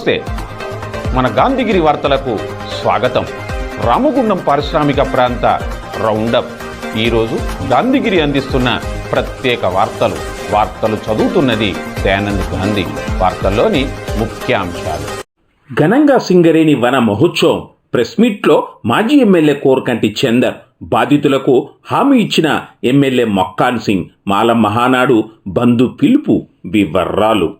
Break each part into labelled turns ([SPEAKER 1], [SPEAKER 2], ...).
[SPEAKER 1] నమస్తే. మన గాంధీగిరి వార్తలకు స్వాగతం. రామగుండం పారిశ్రామిక ప్రాంత రౌండప్. ఈరోజు గాంధీగిరి అందిస్తున్న ప్రత్యేక వార్తలు. వార్తలు చదువుతున్నది దయానంద్ గాంధీ. వార్తల్లోని ముఖ్యాంశాలు.
[SPEAKER 2] ఘనంగా సింగరేణి వన మహోత్సవం. ప్రెస్ మీట్లో మాజీ ఎమ్మెల్యే కోరకంటి చందర్. బాధితులకు హామీ ఇచ్చిన ఎమ్మెల్యే మక్కాన్ సింగ్. మాల మహానాడు బంధు పిలుపు వివర్రాలు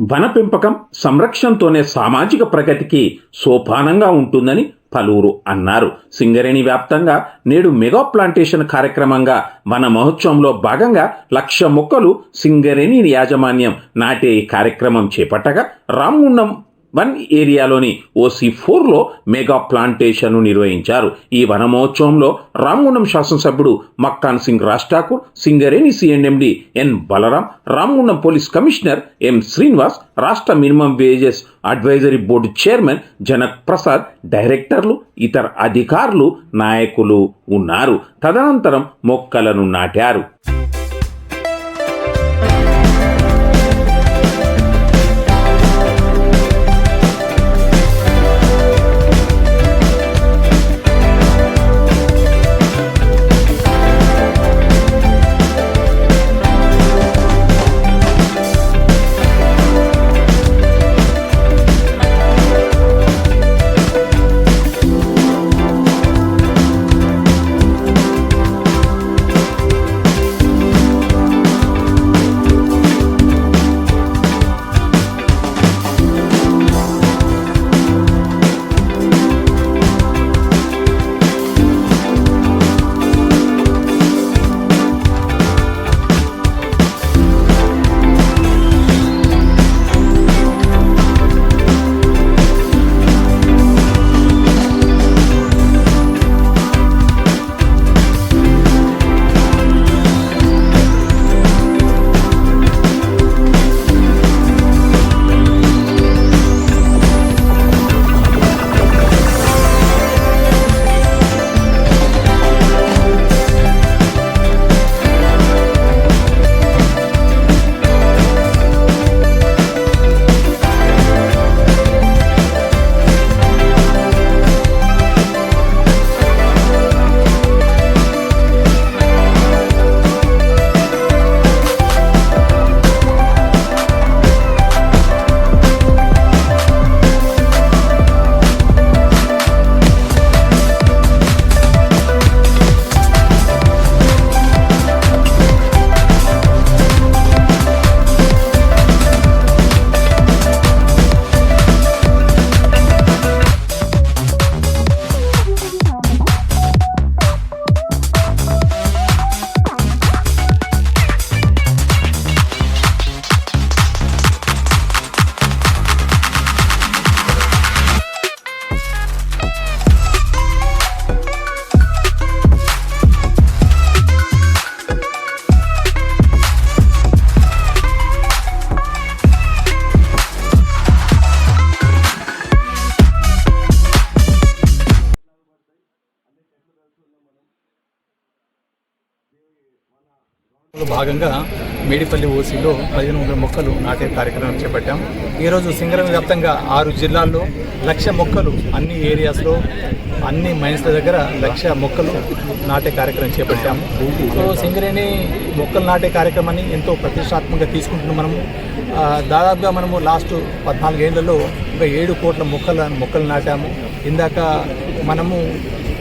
[SPEAKER 2] వన పెంపకం సంరక్షణతోనే సామాజిక ప్రగతికి సోపానంగా ఉంటుందని పలువురు అన్నారు. సింగరేణి వ్యాప్తంగా నేడు మెగా ప్లాంటేషన్ కార్యక్రమంగా వన మహోత్సవంలో భాగంగా లక్ష మొక్కలు సింగరేణి యాజమాన్యం నాటే ఈ కార్యక్రమం చేపట్టగా రామగుండం వన్ ఏరియాలోని ఓసీ ఫోర్లో మెగా ప్లాంటేషన్ను నిర్వహించారు. ఈ వనమహోత్సవంలో రామగుండం శాసనసభ్యుడు Makkan Singh Raj Thakur Singareni CMD N Balram Ramagundam police commissioner M Srinivas రాష్ట్ర minimum wages advisory board chairman Janak Prasad డైరెక్టర్లు ఇతర అధికారులు నాయకులు ఉన్నారు. తదనంతరం మొక్కలను నాటారు.
[SPEAKER 3] భాగంగా మేడిపల్లి ఓసీలో పదిహేను వందల మొక్కలు నాటే కార్యక్రమం చేపట్టాం. ఈరోజు సింగరం వ్యాప్తంగా ఆరు జిల్లాల్లో లక్ష మొక్కలు అన్ని ఏరియాస్లో అన్ని మైన్స్ల దగ్గర లక్ష మొక్కలు నాటే కార్యక్రమం చేపట్టాము సో సింగరేణి మొక్కలు నాటే కార్యక్రమాన్ని ఎంతో ప్రతిష్టాత్మకంగా తీసుకుంటున్నాం మనము. దాదాపుగా మనము లాస్ట్ పద్నాలుగేళ్ళలో ఒక ఏడు కోట్ల మొక్కల మొక్కలు నాటాము. ఇందాక మనము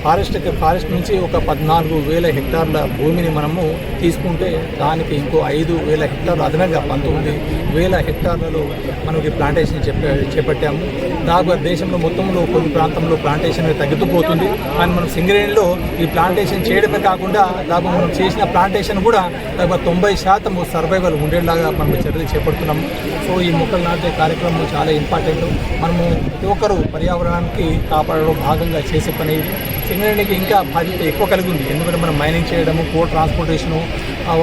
[SPEAKER 3] ఫారెస్ట్ ఫారెస్ట్ నుంచి ఒక పద్నాలుగు వేల హెక్టార్ల భూమిని మనము తీసుకుంటే దానికి ఇంకో ఐదు వేల హెక్టార్లు అదనంగా పంతొమ్మిది వేల హెక్టార్లలో మనకి ప్లాంటేషన్ చెప్ప చేపట్టాము. దాదాపు దేశంలో మొత్తంలో కొన్ని ప్రాంతంలో ప్లాంటేషన్ తగ్గుతుపోతుంది కానీ మనం సింగరేణిలో ఈ ప్లాంటేషన్ చేయడమే కాకుండా దాదాపు మనం చేసిన ప్లాంటేషన్ కూడా దాదాపు తొంభై శాతం సర్వైవల్ ఉండేలాగా మనం చర్యలు చేపడుతున్నాము. సో ఈ మొక్కలు నాటే కార్యక్రమం చాలా ఇంపార్టెంట్ మనము ప్రతి ఒక్కరూ పర్యావరణానికి కాపాడడం భాగంగా చేసే పని సింగరేణికి ఇంకా బాధ్యత ఎక్కువ కలిగి ఉంది ఎందుకంటే మనం మైనింగ్ చేయడము కో ట్రాన్స్పోర్టేషను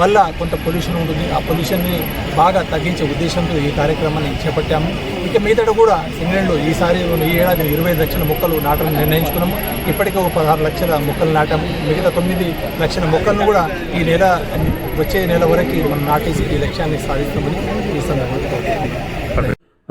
[SPEAKER 3] వల్ల కొంత పొల్యూషన్ ఉంటుంది. ఆ పొల్యూషన్ని బాగా తగ్గించే ఉద్దేశంతో ఈ కార్యక్రమాన్ని చేపట్టాము. ఇక మీదట కూడా సింగరేణిలో ఈసారి ఈ ఏడాది ఇరవై లక్షల మొక్కలు నాటాలని నిర్ణయించుకున్నాము. ఇప్పటికే ఒక పదహారు లక్షల మొక్కలు నాటాము. మిగతా తొమ్మిది లక్షల మొక్కలను కూడా ఈ నెల వచ్చే నెల వరకు మనం నాటేసి ఈ లక్ష్యాన్ని సాధిస్తామని ఈ సందర్భంగా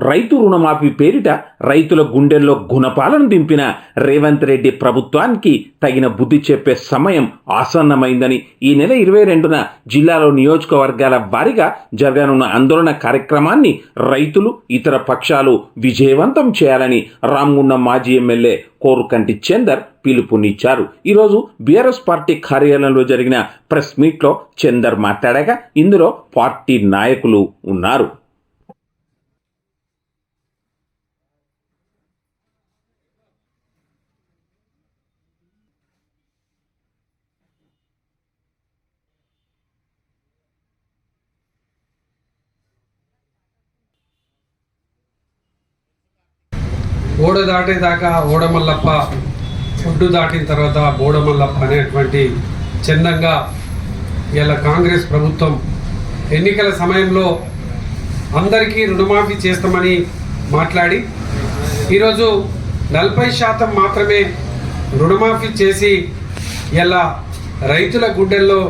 [SPEAKER 2] రైతు రుణమాఫీ పేరిట రైతుల గుండెల్లో గుణపాలను దింపిన రేవంత్ రెడ్డి ప్రభుత్వానికి తగిన బుద్ధి చెప్పే సమయం ఆసన్నమైందని ఈ నెల ఇరవై రెండున జిల్లాలో నియోజకవర్గాల వారీగా జరగనున్న ఆందోళన కార్యక్రమాన్ని రైతులు ఇతర పక్షాలు విజయవంతం చేయాలని రామగుండం మాజీ ఎమ్మెల్యే కోరుకంటి చందర్ పిలుపునిచ్చారు. ఈరోజు బీఆర్ఎస్ పార్టీ కార్యాలయంలో జరిగిన ప్రెస్ మీట్లో చందర్ మాట్లాడగా ఇందులో పార్టీ నాయకులు ఉన్నారు.
[SPEAKER 4] బోడ దాటేదాకా ఓడమల్లప్ప ఒడ్డు దాటిన తర్వాత బోడమల్లప్ప అనేటువంటి చందంగా ఇలా కాంగ్రెస్ ప్రభుత్వం ఎన్నికల సమయంలో అందరికీ రుణమాఫీ చేస్తామని మాట్లాడి ఈరోజు నలభై శాతం మాత్రమే రుణమాఫీ చేసి ఇలా రైతుల గుడ్డల్లో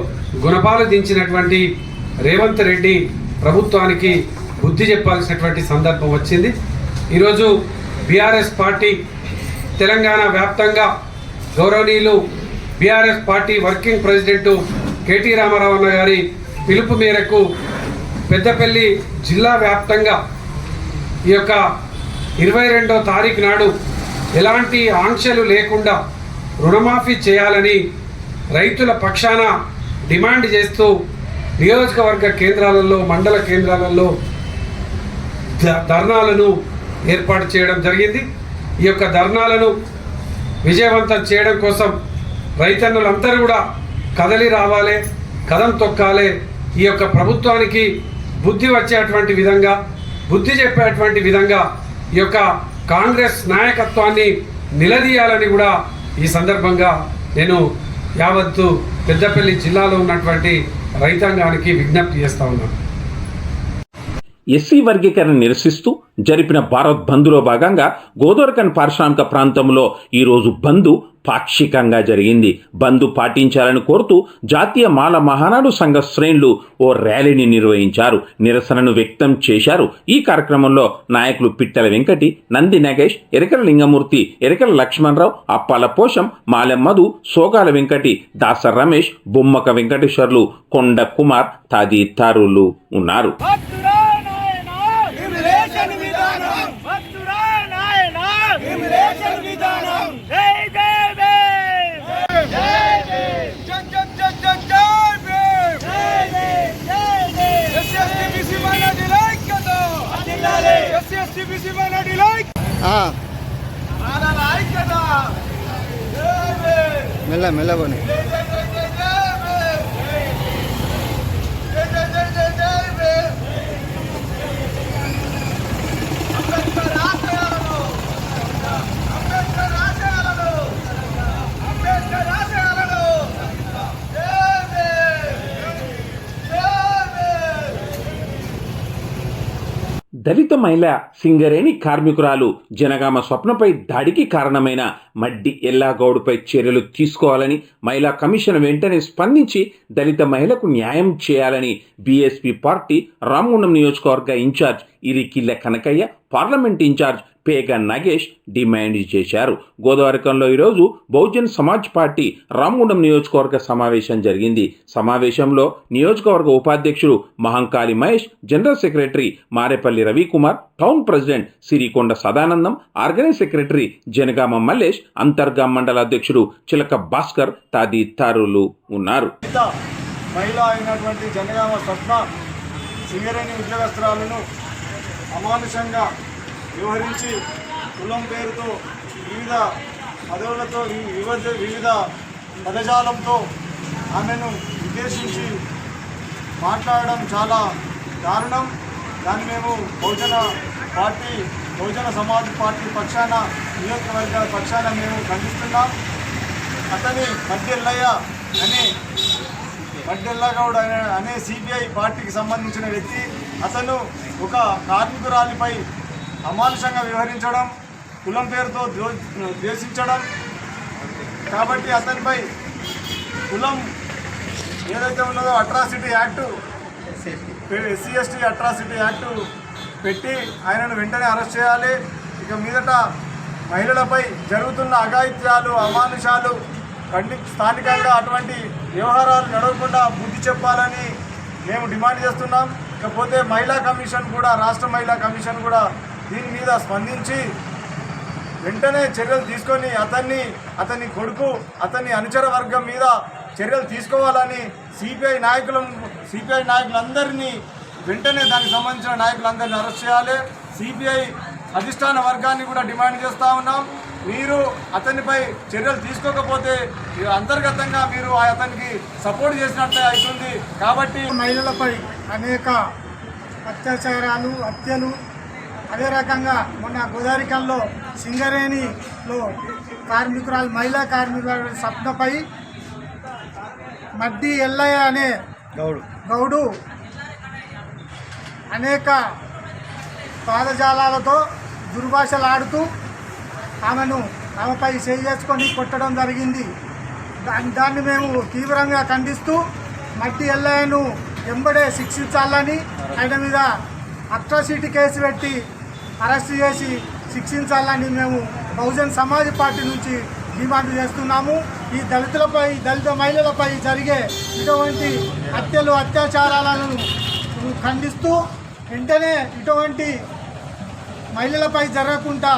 [SPEAKER 4] గుణపాలు దించినటువంటి రేవంత్ రెడ్డి ప్రభుత్వానికి బుద్ధి చెప్పాల్సినటువంటి సందర్భం వచ్చింది. ఈరోజు బీఆర్ఎస్ పార్టీ తెలంగాణ వ్యాప్తంగా గౌరవనీయులు BRS party working president KT Rama Rao అన్న గారి పిలుపు మేరకు పెద్దపల్లి జిల్లా వ్యాప్తంగా ఈ యొక్క ఇరవై రెండో తారీఖు నాడు ఎలాంటి ఆంక్షలు లేకుండా రుణమాఫీ చేయాలని రైతుల పక్షాన డిమాండ్ చేస్తూ నియోజకవర్గ కేంద్రాలలో మండల కేంద్రాలలో ధర్నాలను ఏర్పాటు చేయడం జరిగింది. ఈ యొక్క ధర్నాలను విజయవంతం చేయడం కోసం రైతన్నులందరూ కూడా కదలి రావాలి కదం తొక్కాలి. ఈ యొక్క ప్రభుత్వానికి బుద్ధి వచ్చేటువంటి విధంగా బుద్ధి చెప్పేటువంటి విధంగా ఈ యొక్క కాంగ్రెస్ నాయకత్వాన్ని నిలదీయాలని కూడా ఈ సందర్భంగా నేను యావత్తు పెద్దపల్లి జిల్లాలో ఉన్నటువంటి రైతాంగానికి విజ్ఞప్తి చేస్తా ఉన్నాను.
[SPEAKER 2] ఎస్సీ వర్గీకరణ నిరసిస్తూ జరిపిన భారత్ బంద్లో భాగంగా గోదోరకన్ పారిశ్రామిక ప్రాంతంలో ఈరోజు బంద్ పాక్షికంగా జరిగింది. బంద్ పాటించాలని కోరుతూ జాతీయ మాల మహానాడు సంఘ శ్రేణులు ఓ ర్యాలీని నిర్వహించారు. నిరసనను వ్యక్తం చేశారు. ఈ కార్యక్రమంలో నాయకులు పిట్టల వెంకటి నంది నగేష్ ఎరకల లింగమూర్తి ఎరకల లక్ష్మణరావు అప్పాల పోషం మాలెం మధు సోగాల వెంకటి దాస రమేష్ బొమ్మక వెంకటేశ్వర్లు కొండ కుమార్ తదితరులు ఉన్నారు.
[SPEAKER 5] மெல்ல மெல்ல போனேன்.
[SPEAKER 2] దళిత మహిళ సింగరేణి కార్మికురాలు జనగామ స్వప్నపై దాడికి కారణమైన మడ్డి ఎల్లాగౌడ్పై చర్యలు తీసుకోవాలని మహిళా కమిషన్ వెంటనే స్పందించి దళిత మహిళకు న్యాయం చేయాలని బీఎస్పీ పార్టీ రామగుండం నియోజకవర్గ incharge Irikilla Kanakaiah parliament incharge Pega Nagesh demand చేశారు. గోదావరికంలో ఈరోజు బహుజన్ సమాజ్ పార్టీ రామగుండం నియోజకవర్గ సమావేశం జరిగింది. సమావేశంలో నియోజకవర్గ ఉపాధ్యక్షుడు Mahankali Mahesh general secretary Marepalli Ravikumar town president Sirikonda Sadanandam organise secretary Janagama Mallesh Antargam మండల అధ్యక్షుడు చిలక భాస్కర్ తదితరులు ఉన్నారు.
[SPEAKER 6] మహిళ అయినటువంటి జనగామ స్వప్న సింగరేణి ఉద్యోగస్తురాలను అమానుషంగా వ్యవహరించి కులం పేరుతో వివిధ పదవులతో వివిధ వివిధ పదజాలంతో ఆమెను ఉద్దేశించి మాట్లాడడం చాలా దారుణం. దాన్ని మేము బహుజన పార్టీ బహుజన సమాజ్ పార్టీ పక్షాన నియోజకవర్గాల పక్షాన మేము ఖండిస్తున్నాం. అతని మధ్యల్లయ్య అనే మడ్డెల్లగౌడ్ అనే అనే సిపిఐ పార్టీకి సంబంధించిన వ్యక్తి అతను ఒక కార్మికురాలిపై అమానుషంగా వ్యవహరించడం కులం పేరుతో ద్వేషించడం. కాబట్టి అతనిపై కులం ఏదైతే ఉన్నదో atrocity act SC ST atrocity act పెట్టి ఆయనను వెంటనే అరెస్ట్ చేయాలి. ఇక మీదట మహిళలపై జరుగుతున్న అఘాయిత్యాలు అమానుషాలు ఖండి స్థానికంగా అటువంటి వ్యవహారాలు నడవకుండా బుద్ధి చెప్పాలని మేము డిమాండ్ చేస్తున్నాం. ఇకపోతే మహిళా కమిషన్ కూడా రాష్ట్ర మహిళా కమిషన్ కూడా దీని మీద స్పందించి వెంటనే చర్యలు తీసుకొని అతన్ని అతని కొడుకు అతని అనుచర వర్గం మీద చర్యలు తీసుకోవాలని సిపిఐ నాయకులం సిపిఐ నాయకులందరినీ వెంటనే దానికి సంబంధించిన నాయకులందరినీ అరెస్ట్ చేయాలి. సిపిఐ అధిష్టాన వర్గాన్ని కూడా డిమాండ్ చేస్తూ ఉన్నాం. మీరు అతనిపై చర్యలు తీసుకోకపోతే అంతర్గతంగా మీరు ఆ అతనికి సపోర్ట్ చేసినట్టే అవుతుంది. కాబట్టి
[SPEAKER 7] మహిళలపై అనేక అత్యాచారాలు హత్యలు అదే రకంగా మొన్న గోదావరికంలో సింగరేణిలో కార్మికురాలు మహిళా కార్మికురాలు సప్నపై మడ్డి ఎల్లయ్య అనే గౌడు. గౌడు అనేక పాదజాలాలతో దుర్భాషలాడుతూ ఆమెను ఆమెపై చేయి చేసుకొని కొట్టడం జరిగింది. దాన్ని దాన్ని మేము తీవ్రంగా ఖండిస్తూ మట్టి ఎల్లయ్యను వెంబడే శిక్షించాలని ఆయన మీద అట్రాసిటీ కేసు పెట్టి అరెస్ట్ చేసి శిక్షించాలని మేము బహుజన్ సమాజ్ పార్టీ నుంచి డిమాండ్ చేస్తున్నాము. ఈ దళితులపై దళిత మహిళలపై జరిగే ఇటువంటి హత్యలు అత్యాచారాలను ఖండిస్తూ వెంటనే ఇటువంటి మహిళలపై జరగకుండా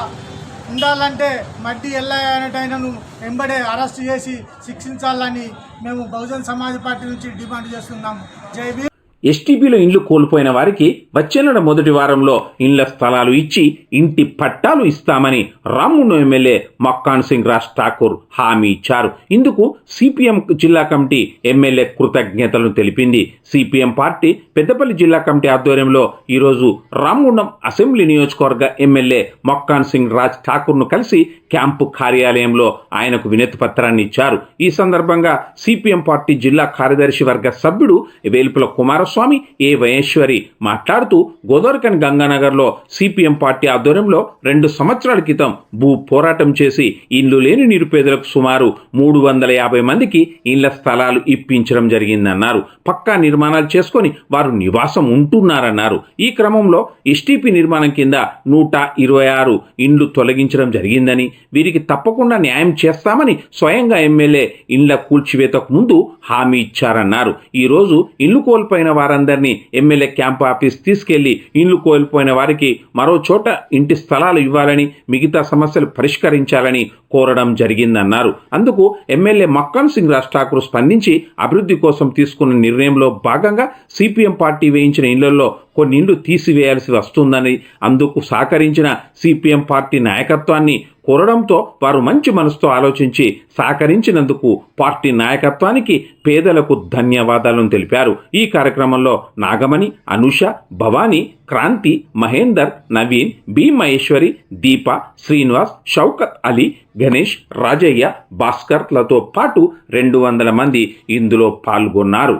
[SPEAKER 7] ఉండాలంటే మడ్డి ఎల్లయ్యనటైనను వెంబడే అరెస్ట్ చేసి శిక్షించాలని మేము బహుజన్ సమాజ్ పార్టీ నుంచి డిమాండ్ చేస్తున్నాము జై
[SPEAKER 2] ఎస్టీపీలో ఇండ్లు కోల్పోయిన వారికి వచ్చే నెల మొదటి వారంలో ఇండ్ల స్థలాలు ఇచ్చి ఇంటి పట్టాలు ఇస్తామని రాముడు ఎమ్మెల్యే మక్కాన్ సింగ్ రాజ్ ఠాకూర్ హామీ ఇచ్చారు. ఇందుకు సిపిఎం జిల్లా కమిటీ ఎమ్మెల్యే కృతజ్ఞతలను తెలిపింది. సిపిఎం పార్టీ పెద్దపల్లి జిల్లా కమిటీ ఆధ్వర్యంలో ఈరోజు రామ్గుండం అసెంబ్లీ నియోజకవర్గ ఎమ్మెల్యే మక్కాన్ సింగ్ రాజ్ ఠాకూర్ను కలిసి క్యాంపు కార్యాలయంలో ఆయనకు వినతి పత్రాన్ని ఇచ్చారు. ఈ సందర్భంగా సిపిఎం పార్టీ జిల్లా కార్యదర్శి వర్గ సభ్యుడు వేలుపుల కుమారస్వామి ఏ మహేశ్వరి మాట్లాడుతూ గోదావరికన్ గంగానగర్లో సిపిఎం పార్టీ ఆధ్వర్యంలో రెండు సంవత్సరాల క్రితం భూ పోరాటం చేసి ఇల్లు లేని నిరుపేదలకు సుమారు మూడు వందల యాభై మందికి ఇళ్ళ స్థలాలు ఇప్పించడం జరిగిందన్నారు. పక్కా నిర్మాణాలు చేసుకొని వారు నివాసం ఉంటున్నారన్నారు. ఈ క్రమంలో ఎస్టీపీ నిర్మాణం కింద నూట ఇరవై ఆరు ఇండ్లు తొలగించడం జరిగిందని వీరికి తప్పకుండా న్యాయం చేస్తామని స్వయంగా ఎమ్మెల్యే ఇండ్ల కూల్చివేతకు ముందు హామీ ఇచ్చారన్నారు. ఈరోజు ఇల్లు కోల్పోయిన వారందరినీ ఎమ్మెల్యే క్యాంప్ ఆఫీస్ తీసుకెళ్ళి ఇండ్లు కోల్పోయిన వారికి మరో చోట ఇంటి స్థలాలు ఇవ్వాలని మిగతా సమస్యలు పరిష్కరించాలని కోరడం జరిగిందన్నారు. అందుకు ఎమ్మెల్యే మక్కన్ సింగ్ రాజ్ ఠాకూర్ స్పందించి అభివృద్ధి కోసం తీసుకున్న నిర్ణయంలో భాగంగా సిపిఎం పార్టీ వేయించిన ఇళ్ళలో కొన్ని ఇండ్లు తీసివేయాల్సి వస్తుందని అందుకు సహకరించిన సిపిఎం పార్టీ నాయకత్వాన్ని కోరడంతో వారు మంచి మనసుతో ఆలోచించి సహకరించినందుకు పార్టీ నాయకత్వానికి పేదలకు ధన్యవాదాలను తెలిపారు. ఈ కార్యక్రమంలో నాగమణి అనుష భవానీ క్రాంతి మహేందర్ నవీన్ బి మహేశ్వరి దీప శ్రీనివాస్ షౌకత్ అలీ గణేష్ రాజయ్య భాస్కర్లతో పాటు రెండు వందల మంది ఇందులో పాల్గొన్నారు.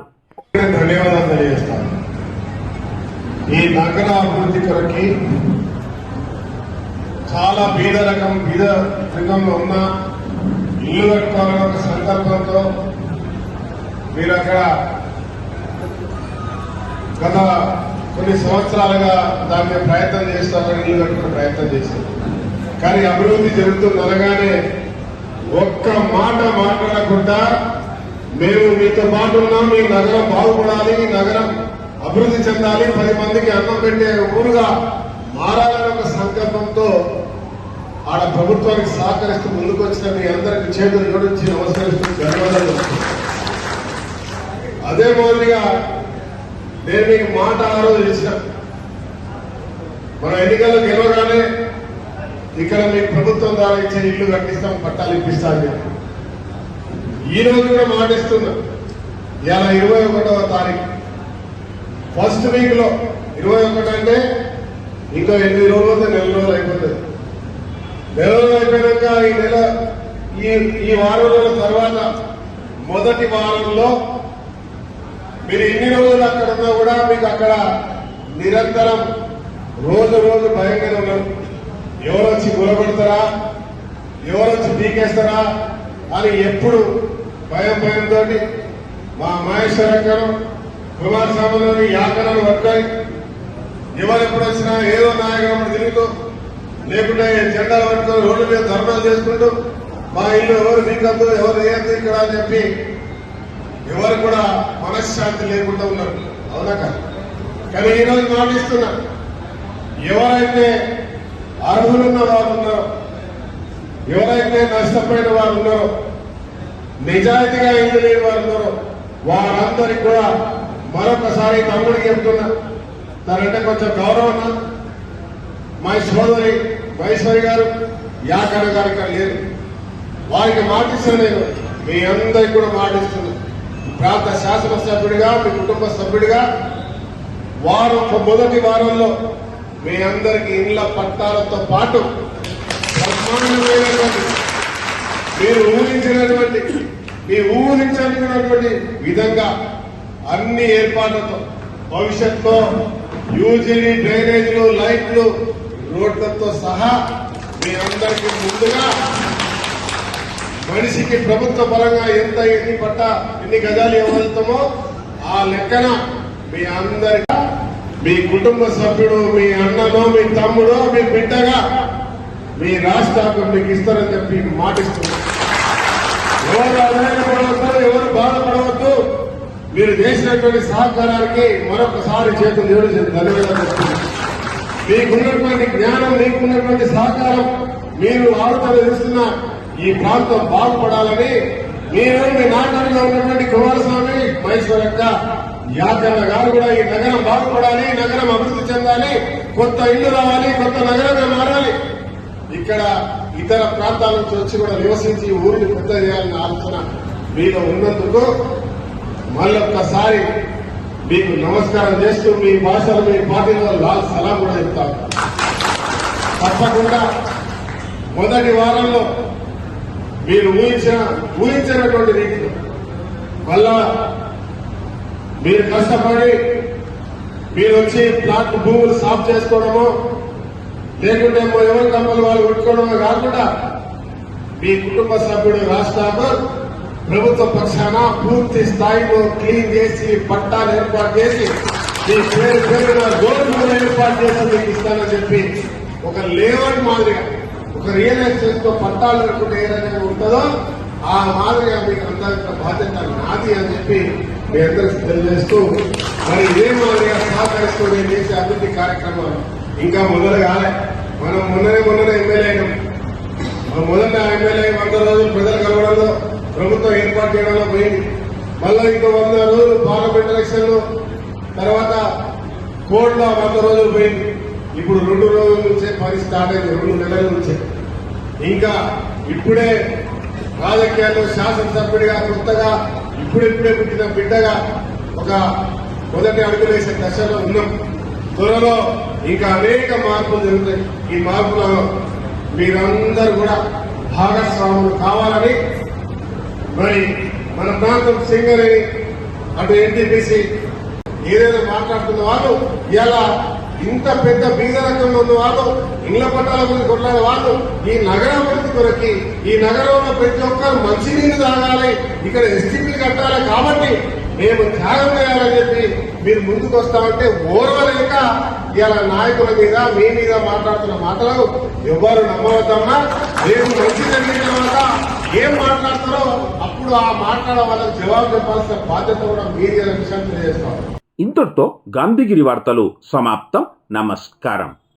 [SPEAKER 8] ధన్యవాదాలు తెలియజేస్తాను. ఈ నగర అభివృద్ధి కొరకి చాలా బీద రకం బీద రంగంలో ఉన్న ఇల్లు కట్టుకోవాలనే ఒక సంకల్పంతో మీరు అక్కడ గత కొన్ని సంవత్సరాలుగా దాని మీద ప్రయత్నం చేస్తూ ఇల్లు కట్టుకునే ప్రయత్నం చేశారు కానీ అభివృద్ధి జరుగుతుందనగానే ఒక్క మాట మాట్లాడకుండా మేము మీతో పాటు ఉన్నాం మీ నగరం బాగుపడాలి ఈ నగరం అభివృద్ధి చెందాలి పది మందికి అన్నం పెట్టే ఊరుగా మారాలనే ఒక సంకల్పంతో ఆడ ప్రభుత్వానికి సహకరిస్తూ ముందుకు వచ్చిన మీ అందరికి చేతులు జోడించి నమస్కరిస్తూ ధన్యవాదాలు. అదే మాదిరిగా నేను మీకు మాట ఆ రోజు ఇచ్చిన. మన ఎన్నికల్లో గెలవగానే ఇక్కడ మీకు ప్రభుత్వం ద్వారా ఇచ్చే ఇల్లు కట్టిస్తాం పట్టాలు ఇప్పిస్తాం ఈ రోజు కూడా మాటిస్తున్నా ఇలా ఇరవై ఒకటవ తారీఖు. ఫస్ట్ వీక్లో ఇరవై ఒకటి అంటే ఇంకా ఎనిమిది రోజులు నెల రోజులు అయిపోతుంది. నెల అయిపోయాక ఈ నెల ఈ ఈ వారం రోజుల తర్వాత మొదటి వారంలో మీరు ఎన్ని రోజులు అక్కడ ఉన్నా కూడా మీకు అక్కడ నిరంతరం రోజు రోజు భయంగానే ఉన్నారు ఎవరు వచ్చి గులబెడతారా ఎవరు వచ్చి పీకేస్తారా? అని ఎప్పుడు భయం భయంతో మా మహేశ్వర కుమారస్వామిలోని యాకరాలు పట్టాయి ఎవరు ఎప్పుడు వచ్చినా ఏదో నాయకుడు తిరుగుతూ లేకుంటే జెండాలు పట్టుకొని రోడ్ల మీద ధర్నాలు చేసుకుంటూ మా ఇల్లు ఎవరు మీకద్దు ఎవరు ఏది ఇక్కడ అని చెప్పి ఎవరు కూడా మనశ్శాంతి లేకుండా ఉన్నారు. అవునా కాదు? కానీ ఈరోజు మాటిస్తున్నా ఎవరైతే అర్హులున్న వారు ఉన్నారో ఎవరైతే నష్టపోయిన వారు ఉన్నారో నిజాయితీగా ఇల్లు లేని వారు ఉన్నారో వారందరికి కూడా మరొకసారి తమ్ముడికి చెప్తున్నా తనంటే కొంచెం గౌరవం మా సోదరి మహేశ్వరి గారు యాకర గారు ఇక్కడ లేరు వారికి మాటిస్తాను నేను మీ అందరికి కూడా మాటిస్తున్నాను. ప్రాంత శాసనసభ్యుడిగా మీ కుటుంబ సభ్యుడిగా వారు మొదటి వారంలో మీ అందరికి ఇళ్ళ పట్టాలతో పాటు బ్రహ్మాండమైనటువంటి మీరు ఊహించినటువంటి మీ ఊహించనుకున్నటువంటి విధంగా అన్ని ఏర్పాట్లతో భవిష్యత్తులో యూజీలు డ్రైనేజీలు లైట్లు రోడ్లతో సహా మీ అందరికీ ముందుగా మనిషికి ప్రభుత్వ పరంగా ఎంత ఎన్ని పట్ట ఎన్ని గజాలు ఇవ్వగలుగుతామో ఆ లెక్కన మీ అందరి మీ కుటుంబ సభ్యుడు మీ అన్నలో మీ తమ్ముడో మీ బిడ్డగా మీ రాష్ట్రాలకు మీకు ఇస్తారని చెప్పి మాటిస్తున్నారు ఎవరు అధైర్యపడవద్దు ఎవరు బాధపడవద్దు. మీరు చేసినటువంటి సహకారానికి మరొకసారి చేతులు జోడించి ధన్యవాదాలు మీకున్నటువంటి జ్ఞానం మీకున్నటువంటి సహకారం మీరు ఆలోచన చేస్తున్న ఈ ప్రాంతం బాగుపడాలని మీరు మీ నాటకంలో ఉన్నటువంటి కుమారస్వామి మహేశ్వరక్క యాదన్న గారు కూడా ఈ నగరం బాగుపడాలి నగరం అభివృద్ధి చెందాలి కొత్త ఇల్లు రావాలి కొత్త నగరంగా మారాలి. ఇక్కడ ఇతర ప్రాంతాల నుంచి వచ్చి కూడా నివసించి ఊరిని పెద్ద చేయాలన్న ఆలోచన మీలో ఉన్నందుకు మళ్ళొక్కసారి మీకు నమస్కారం చేస్తూ మీ భాషలు మీ పార్టీలో లాల్ సలాం కూడా చెప్తాను తప్పకుండా మొదటి వారంలో మీరు ఊహించిన ఊహించినటువంటి రీతిలో మళ్ళా మీరు కష్టపడి మీరు వచ్చి ప్లాట్ భూములు సాఫ్ చేసుకోవడము లేకుంటే ఎవరి కమ్మలు వాళ్ళు కొట్టుకోవడమో కాకుండా మీ కుటుంబ సభ్యుడు రాష్ట్రాలు ప్రభుత్వ పక్షాన పూర్తి స్థాయిలో క్లీన్ చేసి పట్టాలు ఏర్పాటు చేసి మీ పేరు పేరున రోడ్లు ఏర్పాటు చేసి మీకు ఇస్తానని చెప్పి ఒక లేవర్ మాదిరిగా ఒక రియల్ ఎస్టేట్తో పట్టాలు లేకుండా ఏదైనా ఉంటుందో ఆ మాదిరిగా మీకు అందరి బాధ్యత నాది అని చెప్పి మీ అందరికి తెలియజేస్తూ మరి ఇదే మాదిరిగా సహకరిస్తూ నేను చేసే అభివృద్ధి కార్యక్రమాలు ఇంకా మొదలు కాలే మనం మొన్ననే మొన్ననే ఎమ్మెల్యే అయినాం. మొదట ఎమ్మెల్యే వంద రోజులు ప్రజలు కలవడంలో ప్రభుత్వం ఏర్పాటు చేయడంలో పోయింది. మళ్ళా ఇంకో వంద రోజులు పార్లమెంట్ ఎలక్షన్లు తర్వాత కోడ్లో వంద రోజులు పోయింది. ఇప్పుడు రెండు రోజుల నుంచే పని స్టార్ట్ అయింది రెండు నెలల నుంచే. ఇంకా ఇప్పుడే రాజకీయాల్లో శాసనసభ్యుడిగా కొత్తగా ఇప్పుడిప్పుడే పుట్టిన బిడ్డగా ఒక మొదటి అడుగులేసే దశలో ఉన్నాం. త్వరలో ఇంకా అనేక మార్పులు జరుగుతాయి. ఈ మార్పులలో మీరందరూ కూడా భాగస్వాములు కావాలని మరి మన ప్రాంతం సింగరేణి అటు ఎన్టీపీసీ ఏదైనా మాట్లాడుతున్న వాళ్ళు ఇలా ఇంత పెద్ద బీద రకంలో ఉన్న వాళ్ళు ఇళ్ళ పట్టాల గురించి కొట్లాడే వాళ్ళు ఈ నగరాభివృద్ధి కొరకి ఈ నగరంలో ప్రతి ఒక్కరు మంచినీరు తాగాలి ఇక్కడ ఎస్టీపీ కట్టాలి కాబట్టి మేము త్యాగం చేయాలని చెప్పి మీరు ముందుకు వస్తామంటే ఓర్వలేక ఇలా నాయకుల మీద మీ మీద మాట్లాడుతున్న మాటలు ఎవరు నమ్మవద్దమ్మా. రేపు మంచి జరిగిన తర్వాత ఏం మాట్లాడతారో అప్పుడు ఆ మాట్లాడడం వల్ల జవాబు చెప్పాల్సిన బాధ్యత కూడా మీడియా విషయం తెలియజేస్తాం.
[SPEAKER 2] ఇంతటితో గాంధీగిరి వార్తలు సమాప్తం. నమస్కారం.